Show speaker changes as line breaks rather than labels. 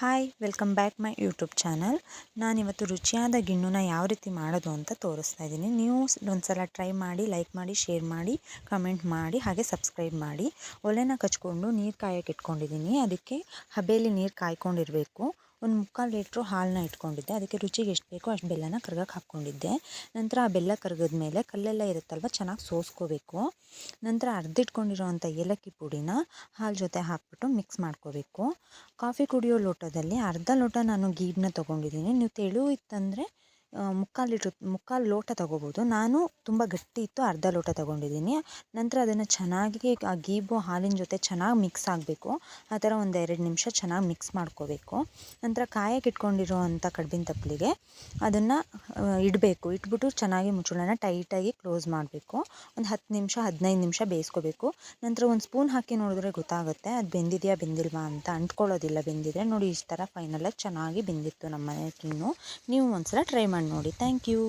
Hi welcome back my YouTube channel ನಾನಿವತ್ತು ರುಚಿಯಾದ ಗಿಣ್ಣುನ ಯಾವ ರೀತಿ ಮಾಡೋದು ಅಂತ ತೋರಿಸ್ತಾ ಇದ್ದೀನಿ. ನೀವು ಒಂದ್ಸಲ ಟ್ರೈ ಮಾಡಿ ಲೈಕ್ ಮಾಡಿ ಶೇರ್ ಮಾಡಿ ಕಮೆಂಟ್ ಮಾಡಿ, ಹಾಗೆ ಸಬ್ಸ್ಕ್ರೈಬ್ ಮಾಡಿ. ಒಲೆನ ಕಚ್ಕೊಂಡು ನೀರು ಕಾಯಕ್ಕೆ ಇಟ್ಕೊಂಡಿದ್ದೀನಿ. ಅದಕ್ಕೆ ಹಬೆಯಲ್ಲಿ ನೀರು ಕಾಯ್ಕೊಂಡಿರಬೇಕು. ಒಂದು ಮುಕ್ಕಾಲು ಲೀಟ್ರು ಹಾಲನ್ನ ಇಟ್ಕೊಂಡಿದ್ದೆ. ಅದಕ್ಕೆ ರುಚಿಗೆ ಎಷ್ಟು ಬೇಕೋ ಅಷ್ಟು ಬೆಲ್ಲನ ಕರ್ಗಕ್ಕೆ ಹಾಕ್ಕೊಂಡಿದ್ದೆ. ನಂತರ ಆ ಬೆಲ್ಲ ಕರಗಿದ ಮೇಲೆ ಕಲ್ಲೆಲ್ಲ ಇರುತ್ತಲ್ವ ಚೆನ್ನಾಗಿ ಸೋಸ್ಕೋಬೇಕು. ನಂತರ ಅರ್ದಿಟ್ಕೊಂಡಿರೋವಂಥ ಏಲಕ್ಕಿ ಪುಡಿನ ಹಾಲು ಜೊತೆ ಹಾಕ್ಬಿಟ್ಟು ಮಿಕ್ಸ್ ಮಾಡ್ಕೋಬೇಕು. ಕಾಫಿ ಕುಡಿಯೋ ಲೋಟದಲ್ಲಿ ಅರ್ಧ ಲೋಟ ನಾನು ಗೀಡನ್ನ ತೊಗೊಂಡಿದ್ದೀನಿ. ನೀವು ತೆಳು ಇತ್ತಂದರೆ ಮುಕ್ಕಾಲು ಲೀಟ್ರ್, ಮುಕ್ಕಾಲು ಲೋಟ ತಗೋಬೋದು. ನಾನು ತುಂಬ ಗಟ್ಟಿ ಇತ್ತು, ಅರ್ಧ ಲೋಟ ತಗೊಂಡಿದ್ದೀನಿ. ನಂತರ ಅದನ್ನು ಚೆನ್ನಾಗಿ ಆ ಗೀಬು ಹಾಲಿನ ಜೊತೆ ಚೆನ್ನಾಗಿ ಮಿಕ್ಸ್ ಆಗಬೇಕು. ಆ ಥರ ಒಂದು ಎರಡು ನಿಮಿಷ ಚೆನ್ನಾಗಿ ಮಿಕ್ಸ್ ಮಾಡ್ಕೋಬೇಕು. ನಂತರ ಕಾಯಕ್ಕೆ ಇಟ್ಕೊಂಡಿರುವಂಥ ಕಡ್ಬಿನ ತಪ್ಪಲಿಗೆ ಅದನ್ನು ಇಡಬೇಕು. ಇಟ್ಬಿಟ್ಟು ಚೆನ್ನಾಗಿ ಮುಚ್ಚಳನ ಟೈಟಾಗಿ ಕ್ಲೋಸ್ ಮಾಡಬೇಕು. ಒಂದು ಹತ್ತು ನಿಮಿಷ, ಹದಿನೈದು ನಿಮಿಷ ಬೇಯಿಸ್ಕೋಬೇಕು. ನಂತರ ಒಂದು ಸ್ಪೂನ್ ಹಾಕಿ ನೋಡಿದ್ರೆ ಗೊತ್ತಾಗುತ್ತೆ, ಅದು ಬೆಂದಿದೆಯಾ, ಬೆಂದಿಲ್ವಾ ಅಂತ ಅಂಟ್ಕೊಳ್ಳೋದಿಲ್ಲ. ಬೆಂದಿದ್ರೆ ನೋಡಿ, ಈ ಥರ ಫೈನಲಾಗಿ ಚೆನ್ನಾಗಿ ಬೆಂದಿತ್ತು ನಮ್ಮ ಮನೆ ನೀವು ಒಂದ್ಸಲ ಟ್ರೈ ಮಾಡಿ ನೋಡಿ. Thank you